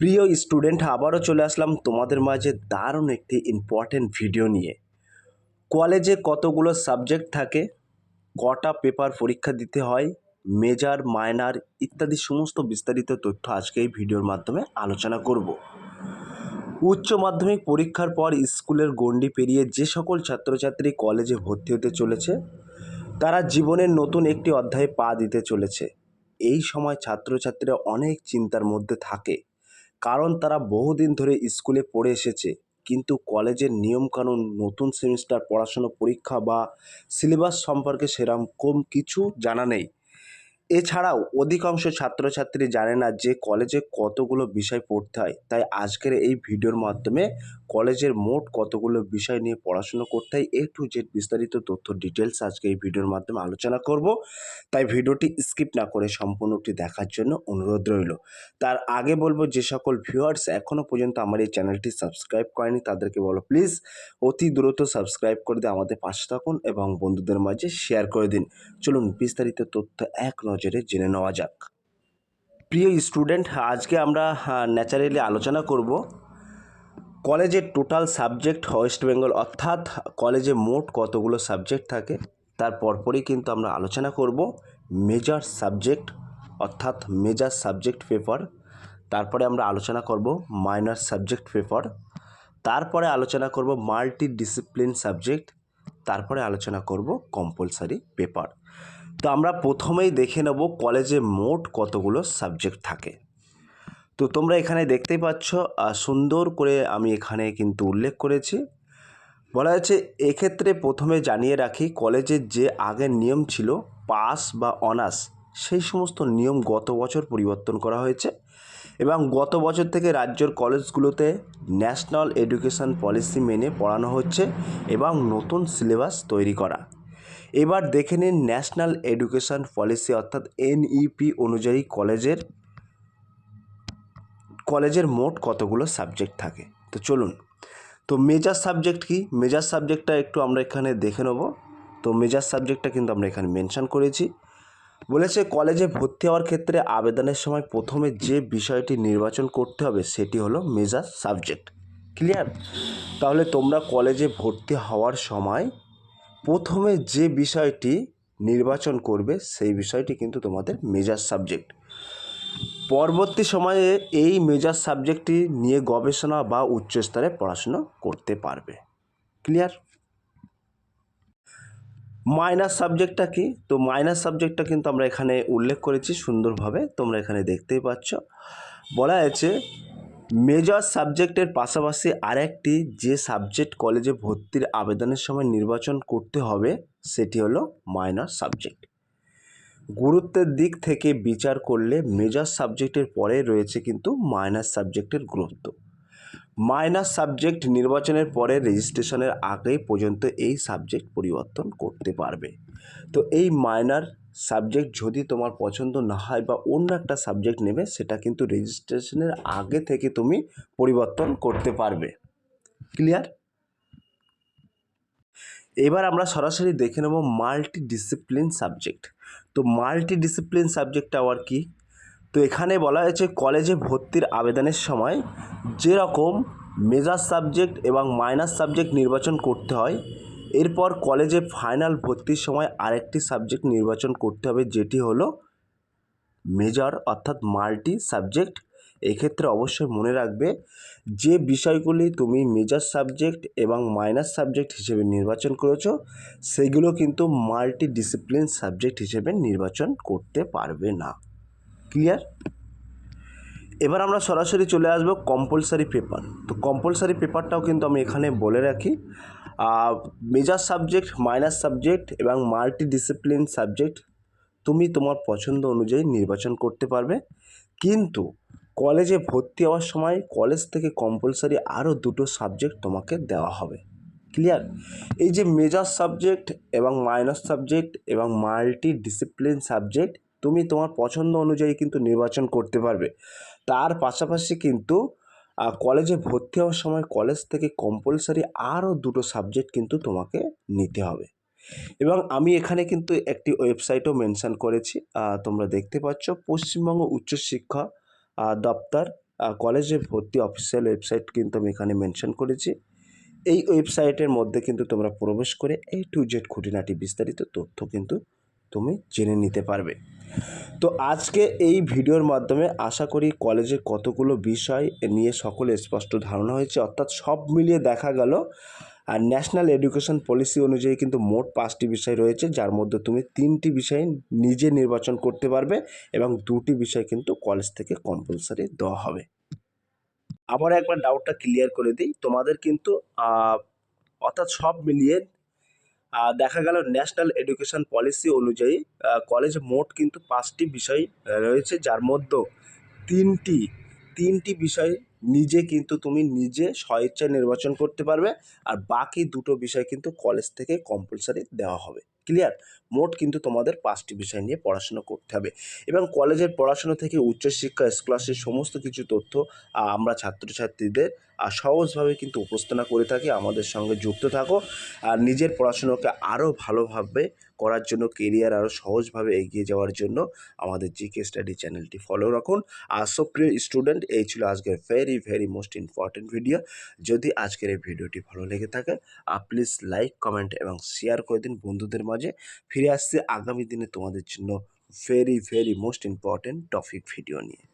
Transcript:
প্রিয় স্টুডেন্ট, আবারও চলে আসলাম তোমাদের মাঝে দারুণ একটি ইম্পর্ট্যান্ট ভিডিও নিয়ে। কলেজে কতগুলো সাবজেক্ট থাকে, কটা পেপার পরীক্ষা দিতে হয় মেজার মাইনার ইত্যাদি সমস্ত বিস্তারিত তথ্য আজকে এই ভিডিওর মাধ্যমে আলোচনা করব। উচ্চ মাধ্যমিক পরীক্ষার পর স্কুলের গণ্ডি পেরিয়ে যে সকল ছাত্রছাত্রী কলেজে ভর্তি হতে চলেছে, তারা জীবনের নতুন একটি অধ্যায়ে পা দিতে চলেছে। এই সময় ছাত্রছাত্রীরা অনেক চিন্তার মধ্যে থাকে। কারণ তারা বহুদিন ধরে স্কুলে পড়ে এসেছে। কিন্তু কলেজের নিয়মকানুন, নতুন সেমিস্টার, পড়াশুনো পরীক্ষা বা সিলেবাস সম্পর্কে সেরকম কিছু জানা নেই। এছাড়াও অধিকাংশ ছাত্রছাত্রী জানে না যে কলেজে কতগুলো বিষয় পড়তে হয়। তাই আজকের এই ভিডিওর মাধ্যমে কলেজের মোট কতগুলো বিষয় নিয়ে পড়াশুনো করতে হয়, এ টু জেড বিস্তারিত তথ্য ডিটেলস আজকে এই ভিডিওর মাধ্যমে আলোচনা করব। তাই ভিডিওটি স্কিপ না করে সম্পূর্ণটি দেখার জন্য অনুরোধ রইল। তার আগে বলব যে সকল ভিউয়ার্স এখনও পর্যন্ত আমার এই চ্যানেলটি সাবস্ক্রাইব করেনি, তাদেরকে বলো প্লিজ অতি দ্রুত সাবস্ক্রাইব করে দিয়ে আমাদের পাশে থাকুন এবং বন্ধুদের মাঝে শেয়ার করে দিন। চলুন বিস্তারিত তথ্য এক নজরে জেনে নেওয়া যাক। প্রিয় স্টুডেন্ট আজকে আমরা ন্যাচারালি আলোচনা করব কলেজের টোটাল সাবজেক্ট ওয়েস্ট বেঙ্গল অর্থাৎ কলেজে মোট কতগুলো সাবজেক্ট থাকে, তার পরপরই কিন্তু আমরা আলোচনা করব মেজর সাবজেক্ট অর্থাৎ মেজর সাবজেক্ট পেপার তারপরে আমরা আলোচনা করব মাইনর সাবজেক্ট পেপার তারপরে আলোচনা করব মাল্টি ডিসিপ্লিন সাবজেক্ট তারপরে আলোচনা করব কম্পালসারি পেপার তো আমরা প্রথমেই দেখে নেব কলেজে মোট কতগুলো সাবজেক্ট থাকে। তো তোমরা এখানে দেখতেই পাচ্ছ সুন্দর করে আমি এখানে কিন্তু উল্লেখ করেছি। বলা হয়েছে, এক্ষেত্রে প্রথমে জানিয়ে রাখি, কলেজের যে আগের নিয়ম ছিল, পাস বা অনার্স, সেই সমস্ত নিয়ম গত বছর পরিবর্তন করা হয়েছে এবং গত বছর থেকে রাজ্যের কলেজগুলোতে ন্যাশনাল এডুকেশন পলিসি মেনে পড়ানো হচ্ছে এবং নতুন সিলেবাস তৈরি করা। এবার দেখে নিন, ন্যাশনাল এডুকেশন পলিসি অর্থাৎ এনইপি অনুযায়ী কলেজের কলেজের মোট কতগুলো সাবজেক্ট থাকে? তো চলুন, তো মেজর সাবজেক্ট কি? মেজর সাবজেক্টটা একটু আমরা এখানে দেখে নেব। তো মেজর সাবজেক্টটা কিন্তু আমরা এখানে মেনশন করেছি। বলেছে, কলেজে ভর্তি হওয়ার ক্ষেত্রে আবেদনের সময় প্রথমে যে বিষয়টি নির্বাচন করতে হবে, সেটি হলো মেজর সাবজেক্ট ক্লিয়ার তাহলে তোমরা কলেজে ভর্তি হওয়ার সময় প্রথমে যে বিষয়টি নির্বাচন করবে, সেই বিষয়টি কিন্তু তোমাদের মেজর সাবজেক্ট পরবর্তী সময়ে এই মেজর সাবজেক্টটি নিয়ে গবেষণা বা উচ্চস্তরে পড়াশুনো করতে পারবে। ক্লিয়ার মাইনার সাবজেক্টটা কি? তো মাইনার সাবজেক্টটা কিন্তু আমরা এখানে উল্লেখ করেছি, সুন্দরভাবে তোমরা এখানে দেখতেই পাচ্ছ। বলা হয়েছে মেজর সাবজেক্টের পাশাপাশি আরেকটি যে সাবজেক্ট কলেজে ভর্তির আবেদনের সময় নির্বাচন করতে হবে, সেটি হলো মাইনর সাবজেক্ট গুরুত্বের দিক থেকে বিচার করলে মেজর সাবজেক্টের পরে রয়েছে কিন্তু মাইনাস সাবজেক্টের গুরুত্ব। মাইনাস সাবজেক্ট নির্বাচনের পরে রেজিস্ট্রেশনের আগে পর্যন্ত এই সাবজেক্ট পরিবর্তন করতে পারবে। তো এই মাইনার সাবজেক্ট যদি তোমার পছন্দ না হয় বা অন্য একটা সাবজেক্ট নেবে, সেটা কিন্তু রেজিস্ট্রেশনের আগে থেকে তুমি পরিবর্তন করতে পারবে। ক্লিয়ার এবার আমরা সরাসরি দেখে নেব মাল্টি ডিসিপ্লিন সাবজেক্ট তো মাল্টি ডিসিপ্লিন সাবজেক্ট আবার কি? তো এখানে বলা হয়েছে কলেজে ভর্তির আবেদনের সময় যেরকম মেজার সাবজেক্ট এবং মাইনার সাবজেক্ট নির্বাচন করতে হয়, এরপর কলেজে ফাইনাল ভর্তির সময় আরেকটি সাবজেক্ট নির্বাচন করতে হবে, যেটি হলো মেজর অর্থাৎ মাল্টি সাবজেক্ট এক্ষেত্রে অবশ্যই মনে রাখবে যে বিষয়গুলি তুমি মেজর সাবজেক্ট এবং মাইনাস সাবজেক্ট হিসেবে নির্বাচন করেছ, সেগুলো কিন্তু মাল্টি ডিসিপ্লিন সাবজেক্ট হিসেবে নির্বাচন করতে পারবে না। ক্লিয়ার এবার আমরা সরাসরি চলে আসব কম্পালসারি পেপার তো কম্পালসারি পেপারটাও কিন্তু আমি এখানে বলে রাখি। মেজর সাবজেক্ট মাইনাস সাবজেক্ট এবং মাল্টি ডিসিপ্লিন সাবজেক্ট তুমি তোমার পছন্দ অনুযায়ী নির্বাচন করতে পারবে। কিন্তু কলেজে ভর্তি হওয়ার সময় কলেজ থেকে কম্পালসারি আরও দুটো সাবজেক্ট তোমাকে দেওয়া হবে। ক্লিয়ার এই যে মেজর সাবজেক্ট এবং মাইনর সাবজেক্ট এবং মাল্টি ডিসিপ্লিন সাবজেক্ট তুমি তোমার পছন্দ অনুযায়ী কিন্তু নির্বাচন করতে পারবে। তার পাশাপাশি কিন্তু কলেজে ভর্তি হওয়ার সময় কলেজ থেকে কম্পালসারি আরও দুটো সাবজেক্ট কিন্তু তোমাকে নিতে হবে। এবং আমি এখানে কিন্তু একটি ওয়েবসাইটও মেনশন করেছি তোমরা দেখতে পাচ্ছ, পশ্চিমবঙ্গ উচ্চশিক্ষা দপ্তর কলেজে ভর্তি অফিসিয়াল ওয়েবসাইট কিন্তু আমি এখানে মেনশন করেছি। এই ওয়েবসাইটের মধ্যে কিন্তু তোমরা প্রবেশ করে এই টু জেড খুঁটিনাটি বিস্তারিত তথ্য কিন্তু তুমি জেনে নিতে পারবে। তো আজকে এই ভিডিওর মাধ্যমে আশা করি কলেজে কতগুলো বিষয় নিয়ে সকলে স্পষ্ট ধারণা হয়েছে, অর্থাৎ সব মিলিয়ে দেখা গেল আর ন্যাশনাল এডুকেশন পলিসি অনুযায়ী কিন্তু মোট পাঁচটি বিষয় রয়েছে, যার মধ্যে তুমি তিনটি বিষয় নিজে নির্বাচন করতে পারবে এবং দুটি বিষয় কিন্তু কলেজ থেকে কম্পালসারি দেওয়া হবে। আবার একবার ডাউটটা ক্লিয়ার করে দিই, তোমাদের কিন্তু অর্থাৎ সব মিলিয়ে দেখা গেল ন্যাশনাল এডুকেশন পলিসি অনুযায়ী কলেজে মোট কিন্তু পাঁচটি বিষয় রয়েছে, যার মধ্যে তিনটি তিনটি বিষয় নিজে কিন্তু তুমি নিজে স্বেচ্ছায় নির্বাচন করতে পারবে আর বাকি দুটো বিষয় কিন্তু কলেজ থেকে কম্পালসারি দেওয়া হবে। ক্লিয়ার মোট কিন্তু তোমাদের পাঁচটি বিষয় নিয়ে পড়াশোনা করতে হবে। এবং কলেজের পড়াশোনা থেকে উচ্চশিক্ষা স্কলারশিপ সমস্ত কিছু তথ্য আমরা ছাত্রছাত্রীদের আহ, সহজভাবে কিন্তু উপস্থাপনা করে থাকি আমাদের সঙ্গে যুক্ত থাকো। আর নিজের পড়াশুনোকে আরও ভালোভাবে করার জন্য কেরিয়ার আরও সহজভাবে এগিয়ে যাওয়ার জন্য আমাদের জিকে স্টাডি চ্যানেলটি ফলো রাখুন। আর সুপ্রিয় স্টুডেন্ট এই ছিল আজকের very very most important video যদি আজকের এই ভিডিওটি ভালো লেগে থাকে আর প্লিজ লাইক কমেন্ট এবং শেয়ার করে দিন বন্ধুদের মাঝে। ফিরে আসছে আগামী দিনে তোমাদের জন্য very very most important topic video নিয়ে।